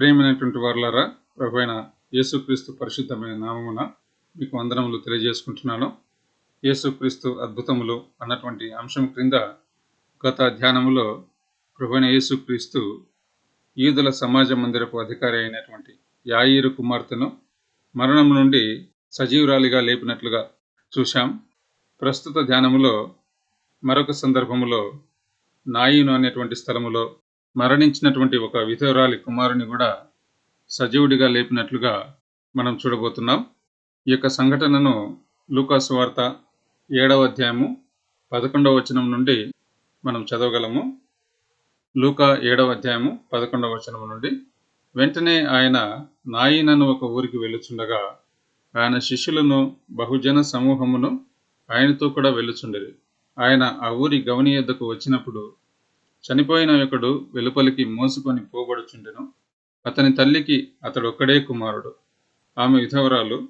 ప్రేమైనటువంటి వారులారా ప్రభువైన యేసుక్రీస్తు పరిశుద్ధమైన నామమున మీకు వందనములు తెలియజేసుకుంటున్నాను. యేసుక్రీస్తు అద్భుతములు అన్నటువంటి అంశం క్రింద గత ధ్యానములో ప్రభువైన యేసుక్రీస్తు ఈదుల సమాజ మందిరపు అధికారి అయినటువంటి యాయిరు కుమార్తెను మరణం నుండి సజీవురాలిగా లేపినట్లుగా చూశాం. ప్రస్తుత ధ్యానములో మరొక సందర్భములో నాయిను అనేటువంటి స్థలములో మరణించినటువంటి ఒక విధవరాలి కుమారుని కూడా సజీవుడిగా లేపినట్లుగా మనం చూడబోతున్నాం. ఈ యొక్క సంఘటనను లూకాస్ వార్త ఏడవ అధ్యాయము పదకొండవ వచనం నుండి మనం చదవగలము. లూకా ఏడవ అధ్యాయము పదకొండవ వచనం నుండి వెంటనే ఆయన నాయినను ఒక ఊరికి వెళ్ళుచుండగా ఆయన శిష్యులను బహుజన సమూహమును ఆయనతో కూడా వెళ్ళుచుండేది ఆయన ఆ ఊరి గవని యొద్దకు వచ్చినప్పుడు చనిపోయిన యొక్కడు వెలుపలికి మోసుకొని పోబడుచుండెను. అతని తల్లికి అతడు ఒక్కడే కుమారుడు. ఆమె విధవరాలు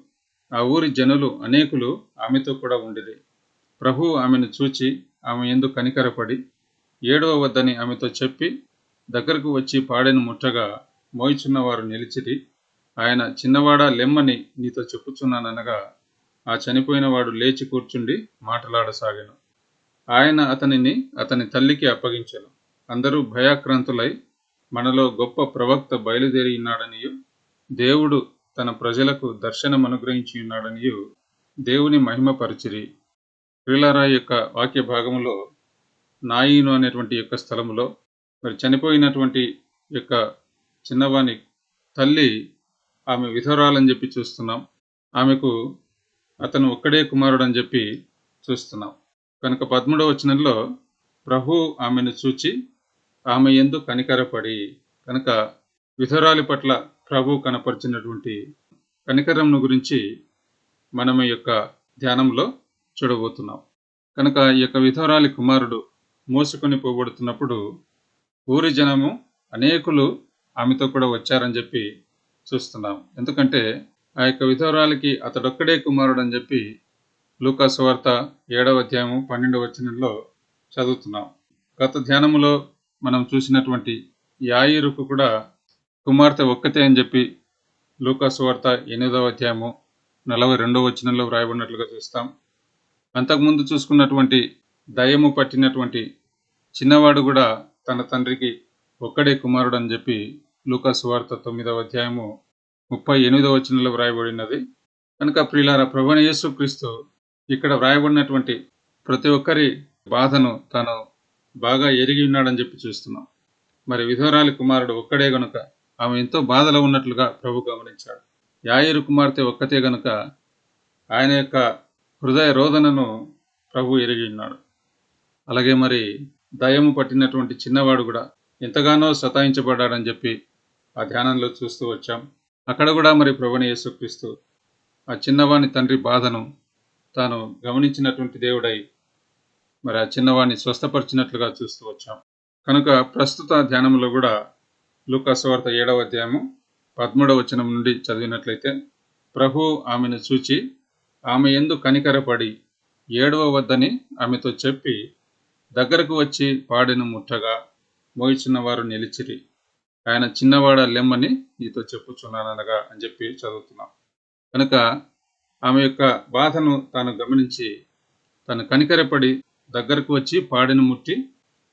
ఆ ఊరి జనులు అనేకులు ఆమెతో కూడా ఉండిరి. ప్రభు ఆమెను చూచి ఆమె ఎందు కనికరపడి ఏడవ వద్దని ఆమెతో చెప్పి దగ్గరకు వచ్చి పాడెను ముట్టగా మోయిచున్నవారు నిలిచిరి. ఆయన చిన్నవాడా లెమ్మని నీతో చెప్పుచున్నాననగా ఆ చనిపోయిన వాడు లేచి కూర్చుండి మాటలాడసాగాను. ఆయన అతనిని అతని తల్లికి అప్పగించెను. అందరూ భయాక్రాంతులై మనలో గొప్ప ప్రవక్త బయలుదేరి ఉన్నాడనియు దేవుడు తన ప్రజలకు దర్శనం అనుగ్రహించి ఉన్నాడనియు దేవుని మహిమపరిచిరి. క్రీలారాయ్ యొక్క వాక్య భాగంలో నాయిను అనేటువంటి యొక్క స్థలములో మరి చనిపోయినటువంటి యొక్క చిన్నవాని తల్లి ఆమె విధవరాలని చెప్పి చూస్తున్నాం. ఆమెకు అతను ఒక్కడే కుమారుడు అని చెప్పి చూస్తున్నాం. కనుక పదమూడవ వచనంలో ప్రభు ఆమెను చూచి ఆమె ఎందు కనికరపడి కనుక విధురాలి పట్ల ప్రభు కనపరిచినటువంటి కనికరంను గురించి మనం ఈ యొక్క ధ్యానంలో చూడబోతున్నాం. కనుక ఈ యొక్క విధవరాలి కుమారుడు మోసుకొని పోబడుతున్నప్పుడు ఊరి జనము అనేకులు ఆమెతో కూడా వచ్చారని చెప్పి చూస్తున్నాం. ఎందుకంటే ఆ యొక్క విధవరాలికి అతడొక్కడే కుమారుడు అని చెప్పి లూకాసు వార్త ఏడవ అధ్యాయము పన్నెండవ వచనంలో చదువుతున్నాం. గత ధ్యానములో మనం చూసినటువంటి యాయిరుకు కూడా కుమార్తె ఒక్కతే అని చెప్పి లూకాసు వార్త ఎనిమిదవ అధ్యాయము నలభై రెండవ వచనంలో వ్రాయబడినట్లుగా చూస్తాం. అంతకుముందు చూసుకున్నటువంటి దయము పట్టినటువంటి చిన్నవాడు కూడా తన తండ్రికి ఒక్కడే కుమారుడు అని చెప్పి లూకాసు వార్త తొమ్మిదవ అధ్యాయము ముప్పై ఎనిమిదవ వచనంలో వ్రాయబడినది. కనుక ప్రియులార ప్రభుణ యేసు క్రీస్తు ఇక్కడ వ్రాయబడినటువంటి ప్రతి ఒక్కరి బాధను తాను బాగా ఎరిగి ఉన్నాడని చెప్పి చూస్తున్నాం. మరి విధవరాలి కుమారుడు ఒక్కడే గనుక ఆమె ఎంతో బాధలో ఉన్నట్లుగా ప్రభు గమనించాడు. యాయిరు కుమార్తె ఒక్కతే గనుక ఆయన యొక్క హృదయ రోదనను ప్రభు ఎరిగి ఉన్నాడు. అలాగే మరి దయము పట్టినటువంటి చిన్నవాడు కూడా ఎంతగానో సతాయించబడ్డాడని చెప్పి ఆ ధ్యానంలో చూస్తూ వచ్చాం. అక్కడ కూడా మరి ప్రభుని యేసుక్రీస్తు ఆ చిన్నవాని తండ్రి బాధను తాను గమనించినటువంటి దేవుడై మరి ఆ చిన్నవాడిని స్వస్థపరిచినట్లుగా చూస్తూ వచ్చాం. కనుక ప్రస్తుత ధ్యానంలో కూడా లూకాసువార్త ఏడవ అధ్యాయము పదమూడవ వచనం నుండి చదివినట్లయితే ప్రభు ఆమెను చూచి ఆమె ఎందు కనికరపడి ఏడవ వద్దని ఆమెతో చెప్పి దగ్గరకు వచ్చి పాడెను ముట్టగా మోయిచున్న వారు నిలిచిరి. ఆయన చిన్నవాడ లెమ్మని నీతో చెప్పుచున్నాననగా అని చెప్పి చదువుతున్నాం. కనుక ఆమె యొక్క బాధను తాను గమనించి తను కనికరపడి దగ్గరకు వచ్చి పాడిని ముట్టి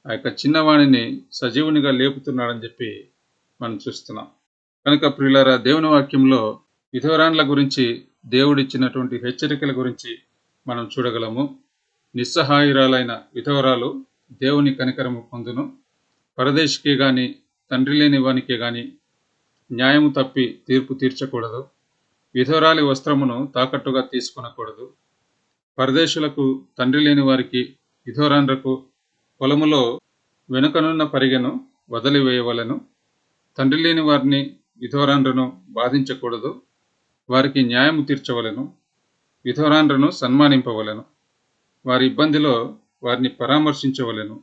ఆ యొక్క చిన్నవాణిని సజీవునిగా లేపుతున్నాడని చెప్పి మనం చూస్తున్నాం. కనుక ప్రియులారా దేవుని వాక్యంలో విధవరాన్ల గురించి దేవుడిచ్చినటువంటి హెచ్చరికల గురించి మనం చూడగలము. నిస్సహాయురాలైన విధవరాలు దేవుని కనికరము పొందును. పరదేశికే గాని తండ్రి లేని వానికే గాని న్యాయము తప్పి తీర్పు తీర్చకూడదు. విధవరాలి వస్త్రమును తాకట్టుగా తీసుకొనకూడదు. పరదేశులకు తండ్రి లేని వారికి విధవరాండ్రకు పొలములో వెనుకనున్న పరిగెను వదిలివేయవలను. తండ్రి లేని వారిని విధవరాండ్రను బాధించకూడదు. వారికి న్యాయము తీర్చవలను. విధవరాండ్రను సన్మానింపవలను. వారి ఇబ్బందిలో వారిని పరామర్శించవలను.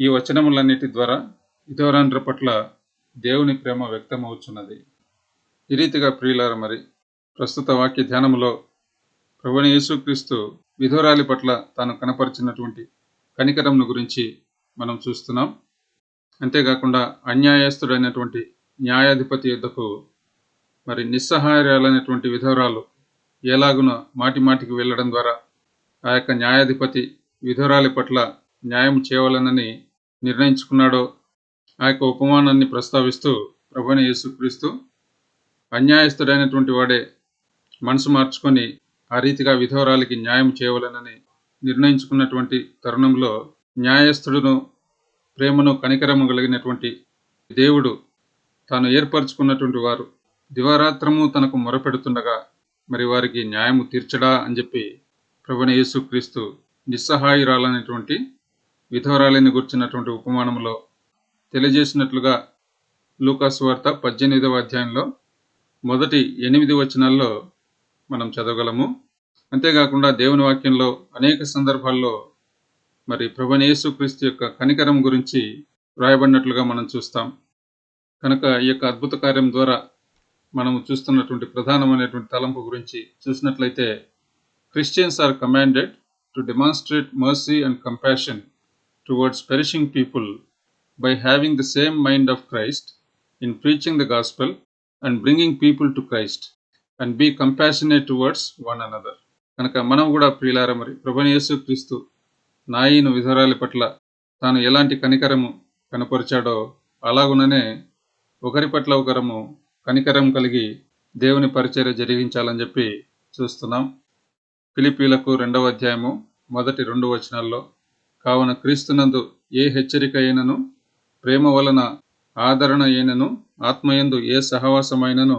ఈ వచనములన్నిటి ద్వారా విధవరాండ్ర పట్ల దేవుని ప్రేమ వ్యక్తమవుతున్నది ఈ రీతిగా ప్రియులార మరి ప్రస్తుత వాక్య ధ్యానములో ప్రభుని యేసుక్రీస్తు విధోరాలి పట్ల తాను కనపరిచినటువంటి కనికరంను గురించి మనం చూస్తున్నాం. అంతేకాకుండా అన్యాయస్తుడైనటువంటి న్యాయాధిపతి యుద్ధకు మరి నిస్సహాయాలైనటువంటి విధవరాలు ఎలాగున మాటి మాటికి వెళ్ళడం ద్వారా ఆ యొక్క న్యాయాధిపతి విధవరాలి పట్ల న్యాయం చేయవాలనని నిర్ణయించుకున్నాడో ఆ యొక్క ఉపమానాన్ని ప్రస్తావిస్తూ ప్రభుని యేసుక్రీస్తు అన్యాయస్తుడైనటువంటి వాడే మనసు మార్చుకొని ఆ రీతిగా విధవరాలకి న్యాయం చేయవలనని నిర్ణయించుకున్నటువంటి తరుణంలో న్యాయస్థుడును ప్రేమను కనికరము కలిగినటువంటి దేవుడు తాను ఏర్పరచుకున్నటువంటి వారు దివారాత్రము తనకు మొరపెడుతుండగా మరి వారికి న్యాయము తీర్చడా అని చెప్పి ప్రభుని యేసుక్రీస్తు నిస్సహాయురాలనేటువంటి విధవరాలని గుర్చినటువంటి ఉపమానంలో తెలియజేసినట్లుగా లూకాస్ వార్త పద్దెనిమిదవ అధ్యాయంలో మొదటి ఎనిమిది వచనాల్లో మనం చదవగలము. అంతేకాకుండా దేవుని వాక్యంలో అనేక సందర్భాల్లో మరి ప్రభునేసు క్రీస్తు యొక్క కనికరం గురించి వ్రాయబడినట్లుగా మనం చూస్తాం. కనుక ఈ యొక్క అద్భుత కార్యం ద్వారా మనము చూస్తున్నటువంటి ప్రధానమైనటువంటి తలంపు గురించి చూసినట్లయితే Christians are commanded to demonstrate mercy and compassion towards perishing people by having the same mind of Christ in preaching the gospel and bringing people to Christ and be compassionate towards one another కనుక మనం కూడా ప్రియులార మరి ప్రభుని క్రీస్తు నాయను విధరాల పట్ల తాను ఎలాంటి కనికరము కనపరిచాడో అలాగుననే ఒకరి పట్ల ఒకరము కనికరం కలిగి దేవుని పరిచర్య జరిగించాలని చెప్పి చూస్తున్నాం. ఫిలిపీలకు రెండవ అధ్యాయము మొదటి రెండు వచనాల్లో కావున క్రీస్తునందు ఏ హెచ్చరిక అయినను ప్రేమ వలన ఆదరణ అయినను ఆత్మయందు ఏ సహవాసమైనను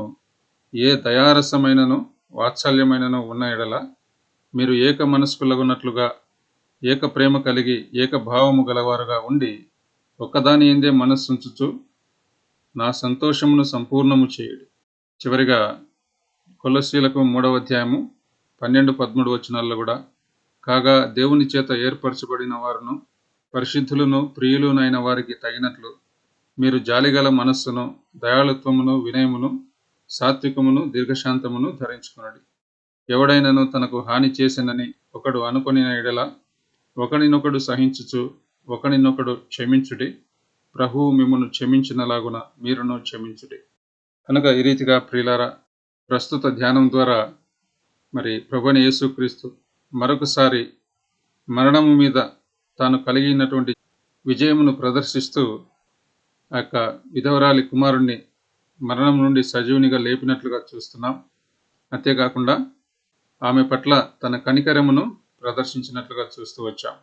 ఏ దయారసమైనను వాత్సల్యమైనను ఉన్న ఎడల మీరు ఏక మనస్కులగున్నట్లుగా ఏక ప్రేమ కలిగి ఏక భావము గలవారుగా ఉండి ఒక్కదాని ఎందే మనస్సుంచుచు నా సంతోషమును సంపూర్ణము చేయుడు. చివరిగా కొలసీలకు మూడవ అధ్యాయము పన్నెండు పదమూడు వచనాల్లో కూడా కాగా దేవుని చేత ఏర్పరచబడిన వారును పరిశుద్ధులను ప్రియులునైన వారికి తగినట్లు మీరు జాలిగల మనస్సును దయాళుత్వమును వినయమును సాత్వికమును దీర్ఘశాంతమును ధరించుకున్నది ఎవడైనను తనకు హాని చేసినని ఒకడు అనుకుని ఎడల ఒకడినొకడు సహించుచు ఒకడినొకడు క్షమించుడి. ప్రభువు మిమ్మల్ని క్షమించినలాగున మీరును క్షమించుడి. కనుక ఈ రీతిగా ప్రియులారా ప్రస్తుత ధ్యానం ద్వారా మరి ప్రభుని యేసుక్రీస్తు మరొకసారి మరణము మీద తాను కలిగినటువంటి విజయమును ప్రదర్శిస్తూ ఆ యొక్క విధవరాలి కుమారుణ్ణి మరణం నుండి సజీవునిగా లేపినట్లుగా చూస్తున్నాం. అంతేకాకుండా ఆమె పట్ల తన కనికరమును ప్రదర్శించినట్లుగా చూస్తూ వచ్చాం.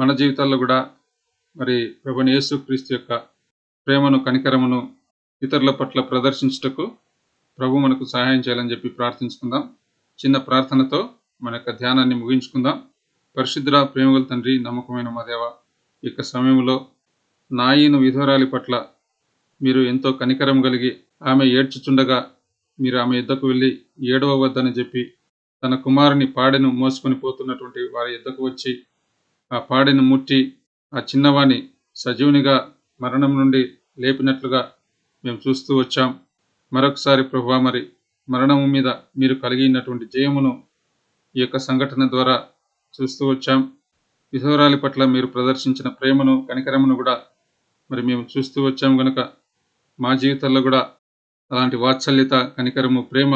మన జీవితాల్లో కూడా మరి ప్రభుని యేసు క్రీస్తు యొక్క ప్రేమను కనికరమును ఇతరుల పట్ల ప్రదర్శించుటకు ప్రభు మనకు సహాయం చేయాలని చెప్పి ప్రార్థించుకుందాం. చిన్న ప్రార్థనతో మన యొక్క ధ్యానాన్ని ముగించుకుందాం. పరిశుద్ధ ప్రేమగల తండ్రి నమ్మకమైన మదేవ ఈ యొక్క సమయంలో నాయను విధవరాలి పట్ల మీరు ఎంతో కనికరం కలిగి ఆమె ఏడ్చుచుండగా మీరు ఆమె ఇద్దకు వెళ్ళి ఏడవ వద్దని చెప్పి తన కుమారుని పాడెను మోసుకొని పోతున్నటువంటి వారి ఎద్దకు వచ్చి ఆ పాడెను ముట్టి ఆ చిన్నవాణి సజీవునిగా మరణం నుండి లేపినట్లుగా మేము చూస్తూ వచ్చాం. మరొకసారి ప్రభువా మరి మరణము మీద మీరు కలిగినటువంటి జయమును ఈ యొక్క సంఘటన ద్వారా చూస్తూ వచ్చాం. విధవరాలి పట్ల మీరు ప్రదర్శించిన ప్రేమను కనికరమును కూడా మరి మేము చూస్తూ వచ్చాం గనుక మా జీవితాల్లో కూడా అలాంటి వాత్సల్యత కనికరము ప్రేమ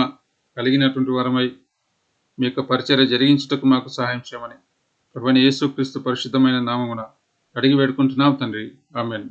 కలిగినటువంటి వారమై మీ యొక్క పరిచర్య జరిగించుటకు మాకు సహాయం చేయమని. ప్రభుని యేసుక్రీస్తు పరిశుద్ధమైన నామమున అడిగి వేడుకుంటున్నాం తండ్రి. ఆమెన్.